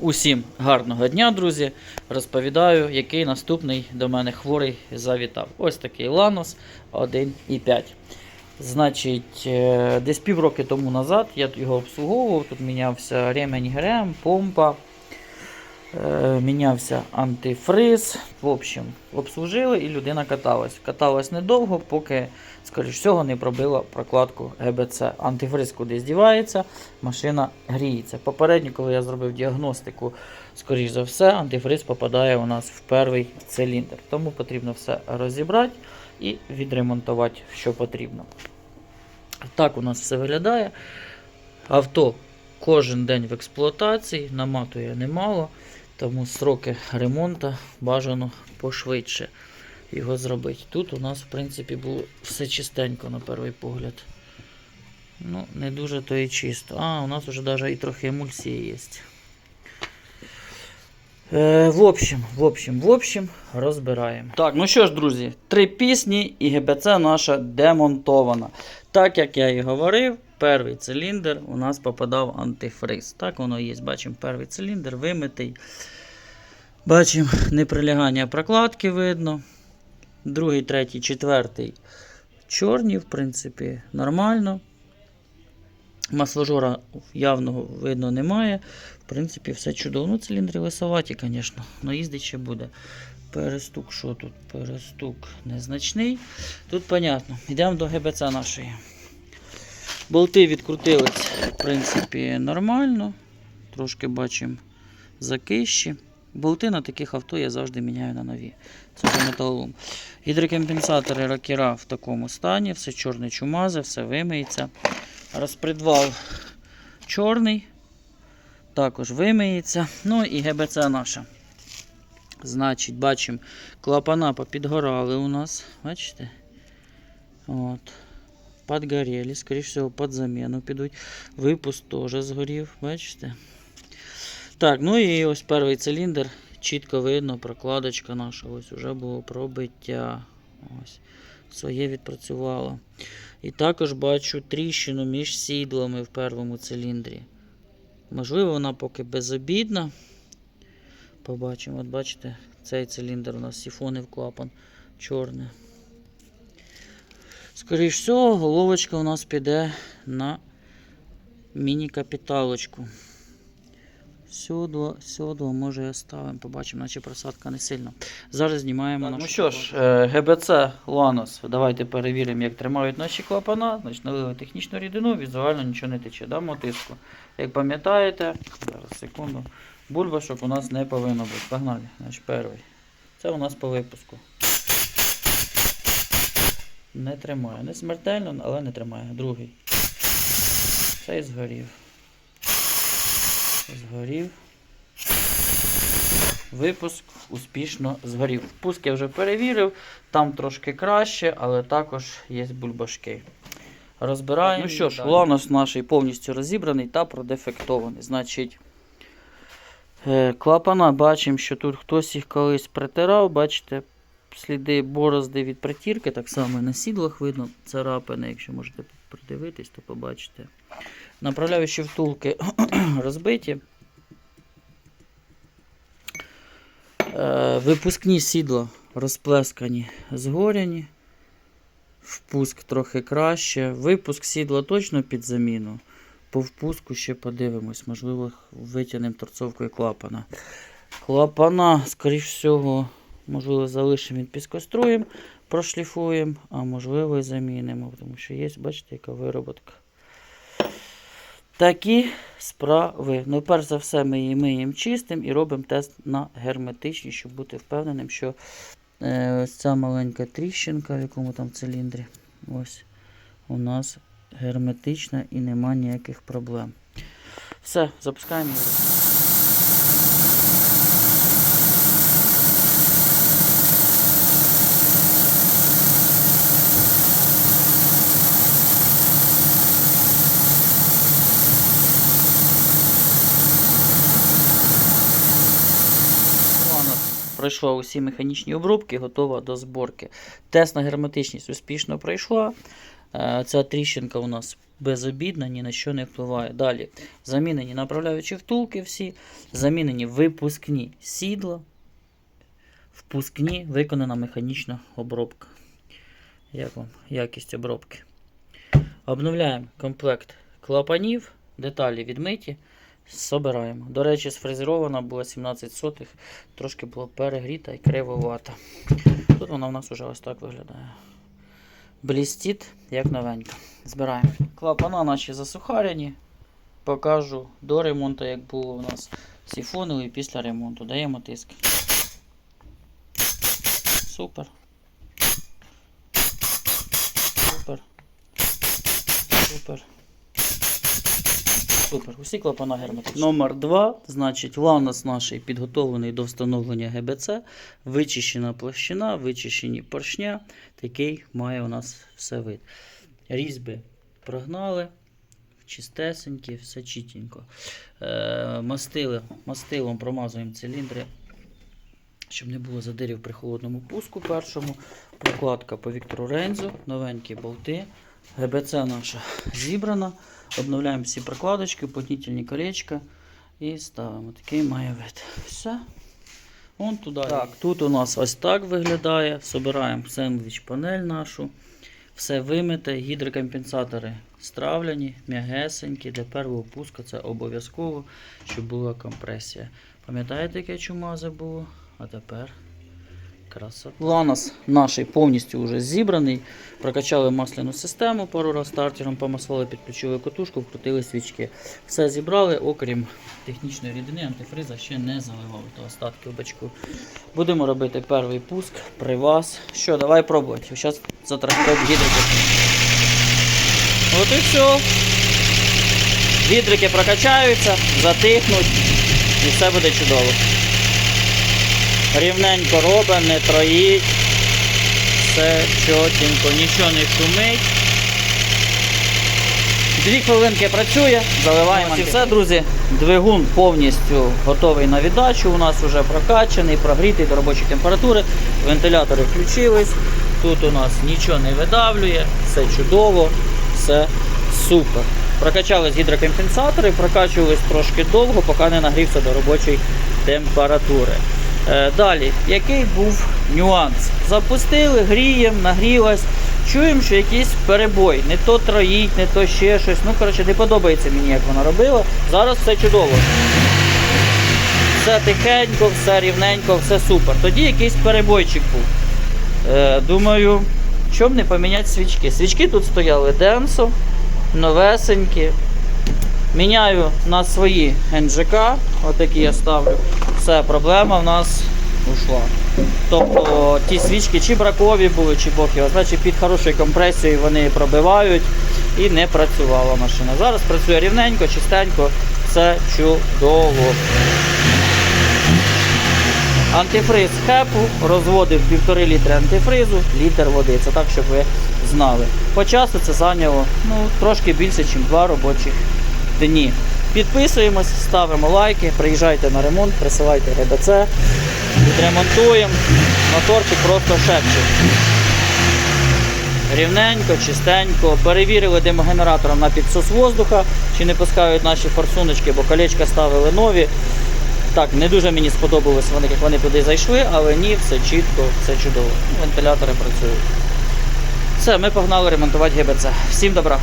Усім гарного дня, друзі. Розповідаю, який наступний до мене хворий завітав. Ось такий Ланос 1,5. Значить, е, десь півроки тому назад я його обслуговував. Тут мінявся ремень ГРМ, помпа, мінявся антифриз. В общем, обслужили і людина каталась. Каталась недовго, поки, скоріш всього, не пробила прокладку ГБЦ. Антифриз кудись дівається, машина гріється. Попередньо, коли я зробив діагностику, скоріш за все, антифриз попадає у нас в перший циліндр. Тому потрібно все розібрати і відремонтувати, що потрібно. Так у нас все виглядає. Авто кожен день в експлуатації, наматує немало, тому сроки ремонту бажано пошвидше його зробити. Тут у нас, в принципі, було все чистенько на перший погляд. Ну, не дуже то і чисто. А, у нас вже навіть і трохи емульсії є. Е, в общем, в общем, в общем, розбираємо. Так, ну що ж, друзі, три пісні і ГБЦ наша демонтована. Так як я і говорив, перший циліндр у нас попадав антифриз. Так воно є. Бачимо, перший циліндр вимитий. Бачимо неприлягання прокладки видно. Другий, третій, четвертий чорні, в принципі, нормально. Масложора явного видно немає. В принципі, все чудово. Ну, циліндри лисоваті, звісно, але їздить ще буде. Перестук, що тут? Перестук незначний. Тут понятно. Йдемо до ГБЦ нашої. Болти відкрутились, в принципі, нормально. Трошки бачимо закищі. Болти на таких авто я завжди міняю на нові. Це вже металолом. Гідрокомпенсатори ракера в такому стані, все чорне чумазе, все вимиється. Розпредвал чорний, також вимиється. Ну і ГБЦ наша. Значить, бачимо, клапана попідгорали у нас. Бачите? От. Подгорели, скоріш всього, під заміну підуть. Випуск теж згорів, бачите? Так, ну і ось перший циліндр. Чітко видно, прокладочка наша. Ось вже було пробиття. Ось. Своє відпрацювало. І також бачу тріщину між сідлами в першому циліндрі. Можливо, вона поки безобідна. Побачимо, от бачите, цей циліндр у нас сіфонив клапан чорний. Скоріше всього, головочка у нас піде на міні-капіталочку. Сюди, сюди, може оставимо, побачимо, наче просадка не сильно. Зараз знімаємо нашу. Ну що ж, е, ГБЦ Ланос. Давайте перевіримо, як тримають наші клапана. Значить, налили технічну рідину, візуально нічого не тече. Дамо тиску. Як пам'ятаєте, зараз секунду, бульбашок у нас не повинно бути. Погнали. Значить, перший. Це у нас по випуску. Не тримає. Не смертельно, але не тримає. Другий. Цей згорів. Згорів. Випуск успішно згорів. Впуск я вже перевірив, там трошки краще, але також є бульбашки. Розбираємо. Ну що ж, ланос наш повністю розібраний та продефектований. Значить, е, клапана бачимо, що тут хтось їх колись притирав, бачите, сліди борозди від притірки, так само на сідлах видно царапини, якщо можете придивитись, то побачите. Направляючі втулки розбиті. Е, Випускні сідла розплескані, згоряні. Впуск трохи краще. Випуск сідла точно під заміну. По впуску ще подивимось, можливо, витягнемо торцовкою клапана. Клапана, скоріш всього, можливо, залишимо від піскоструєм, прошліфуємо, а можливо і замінимо, тому що є, бачите, яка вироботка. Такі справи. Ну, перш за все, ми її миємо чистим і робимо тест на герметичність, щоб бути впевненим, що е, ось ця маленька тріщинка, в якому там циліндрі, ось у нас герметична і нема ніяких проблем. Все, запускаємо. його. Вона пройшла усі механічні обробки, готова до зборки. Тест на герметичність успішно пройшла. Е, Ця тріщинка у нас безобідна, ні на що не впливає. Далі замінені направляючі втулки всі, замінені випускні сідла, впускні виконана механічна обробка. Як вам якість обробки? Обновляємо комплект клапанів, деталі відмиті, собираємо. До речі, сфрезерована була 17 сотих, трошки було перегріта і кривовата. Тут вона у нас вже ось так виглядає. Блістить, як новенька. Збираємо. Клапана наші засухарені. Покажу до ремонту, як було у нас сіфонили після ремонту. Даємо тиск. Супер. Супер. Супер. Супер. Усі клапана герметичні. Номер 2. Значить, ланос наш підготовлений до встановлення ГБЦ. Вичищена площина, вичищені поршня. Такий має у нас все вид. Різьби прогнали. Чистесенькі, все чітенько. Е, мастили, мастилом промазуємо циліндри, щоб не було задирів при холодному пуску першому. Прокладка по Віктору Рензу, новенькі болти. ГБЦ наша зібрана. Обновляємо всі прокладочки, уплотнительні колечка і ставимо. Такий має вид. Все. Вон туди. Так, тут у нас ось так виглядає. Собираємо сендвіч панель нашу. Все вимите, гідрокомпенсатори стравляні, м'ягесенькі. Для першого пуска це обов'язково, щоб була компресія. Пам'ятаєте, яке чумазе було? А тепер красота. Ланос наш повністю вже зібраний. Прокачали масляну систему пару раз стартером, помаслали, підключили катушку, вкрутили свічки. Все зібрали, окрім технічної рідини, антифриза ще не заливали остатки в бачку. Будемо робити перший пуск при вас. Що, давай пробувати. Зараз затрахтать гідрики. От і все. Гідрики прокачаються, затихнуть і все буде чудово. Рівненько робимо, не троїть. Все чотенько, нічого не шумить. Дві хвилинки працює, заливаємо. І все, друзі. Двигун повністю готовий на віддачу. У нас вже прокачаний, прогрітий до робочої температури. Вентилятори включились. Тут у нас нічого не видавлює, все чудово, все супер. Прокачались гідрокомпенсатори, прокачувались трошки довго, поки не нагрівся до робочої температури. Е, Далі, який був нюанс? Запустили, гріємо, нагрілась. Чуємо, що якийсь перебой. Не то троїть, не то ще щось. Ну, коротше, не подобається мені, як вона робила. Зараз все чудово. Все тихенько, все рівненько, все супер. Тоді якийсь перебойчик був. Е, думаю, чому не поміняти свічки? Свічки тут стояли Денсо, новесенькі. Міняю на свої НЖК, отакі я ставлю. Все, проблема в нас ушла. Тобто ті свічки чи бракові були, чи бог його, значить під хорошою компресією вони пробивають і не працювала машина. Зараз працює рівненько, чистенько, все чудово. Антифриз хепу розводив півтори літри антифризу, літр води. Це так, щоб ви знали. По часу це зайняло ну, трошки більше, ніж два робочих дні. Підписуємось, ставимо лайки, приїжджайте на ремонт, присилайте ГБЦ, відремонтуємо. Моторчик просто шепче. Рівненько, чистенько. Перевірили димогенератором на підсос воздуха, чи не пускають наші форсуночки, бо колечка ставили нові. Так, не дуже мені сподобалось вони, як вони туди зайшли, але ні, все чітко, все чудово. Вентилятори працюють. Все, ми погнали ремонтувати ГБЦ. Всім добра!